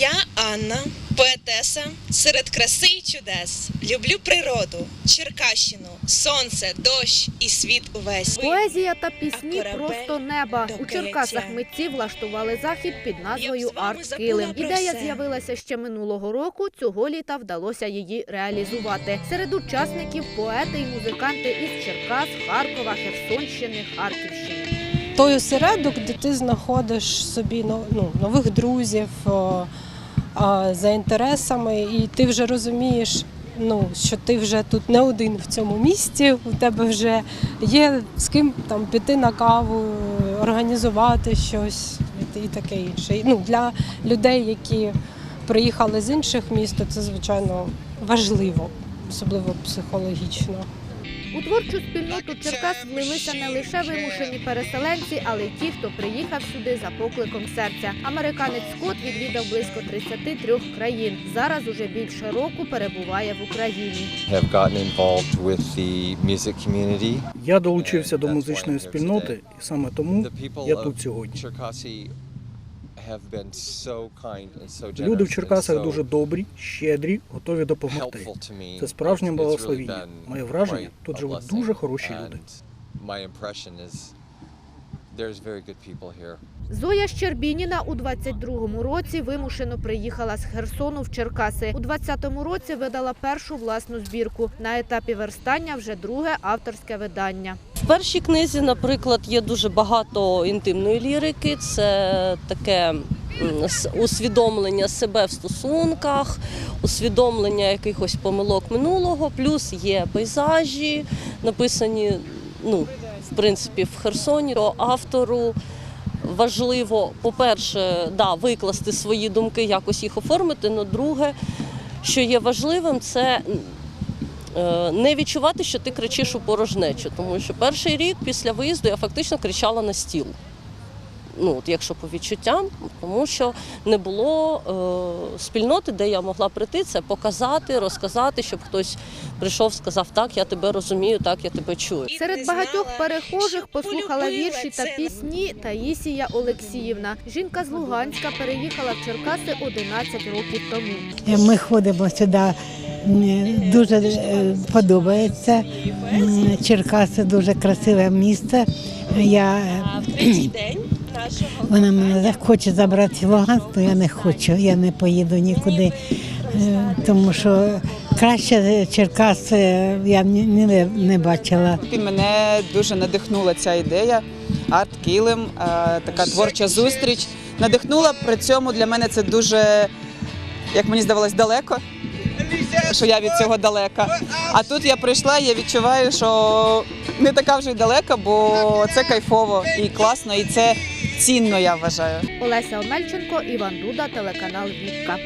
Я Анна, поетеса серед краси і чудес. Люблю природу, Черкащину, сонце, дощ і світ увесь. Поезія та пісні просто неба. У Черкасах митці влаштували захід під назвою Арт Килим. Ідея з'явилася ще минулого року. Цього літа вдалося її реалізувати. Серед учасників поети і музиканти із Черкас, Харкова, Херсонщини, Харківщини. той осередок, де ти знаходиш собі ну, нових друзів за інтересами, і ти вже розумієш, ну, що ти вже тут не один в цьому місті, у тебе вже є з ким там піти на каву, організувати щось і таке інше. Ну, для людей, які приїхали з інших міст, це звичайно важливо, особливо психологічно. У творчу спільноту Черкас влилися не лише вимушені переселенці, але й ті, хто приїхав сюди за покликом серця. Американець Скотт відвідав близько 33 країн. Зараз уже більше року перебуває в Україні. Я долучився до музичної спільноти, і саме тому я тут сьогодні. Люди в Черкасах дуже добрі, щедрі, готові допомогти. Це справжнє благословіння. Моє враження, тут живуть дуже хороші люди. There's very good people here. Зоя Щербініна у 22-му році вимушено приїхала з Херсону в Черкаси. У 20-му році видала першу власну збірку. На етапі верстання вже друге авторське видання. В першій книзі, наприклад, є дуже багато інтимної лірики. Це таке с- усвідомлення себе в стосунках, усвідомлення якихось помилок минулого. Плюс є пейзажі, написані, ну, в принципі, в Херсоні. То автору важливо, по-перше, да, викласти свої думки, якось їх оформити. але друге, що є важливим, це е, не відчувати, що ти кричиш у порожнечу. Тому що перший рік після виїзду я фактично кричала на стіл. Ну, от якщо по відчуттям, тому що не було е, спільноти, де я могла прийти, це показати, розказати, щоб хтось прийшов, сказав, так, я тебе розумію, так, я тебе чую. Серед багатьох перехожих послухала вірші та пісні Таїсія Олексіївна. Жінка з Луганська переїхала в Черкаси 11 років тому. Ми ходимо сюди. Дуже е, подобається. Черкаси дуже красиве місце. Я, вона мене за- хоче забрати в Луганськ, то я не хочу, я не поїду нікуди. Е, Тому що краще Черкаси я ні- не бачила. Мене дуже надихнула ця ідея. Арт килим, е, така творча зустріч. Надихнула при цьому для мене це дуже, як мені здавалось, далеко. Що я від цього далека. А тут я прийшла, я відчуваю, що не така вже й далека, бо це кайфово і класно, і це цінно, я вважаю. Олеся Омельченко, Іван Дуда, телеканал Вікка.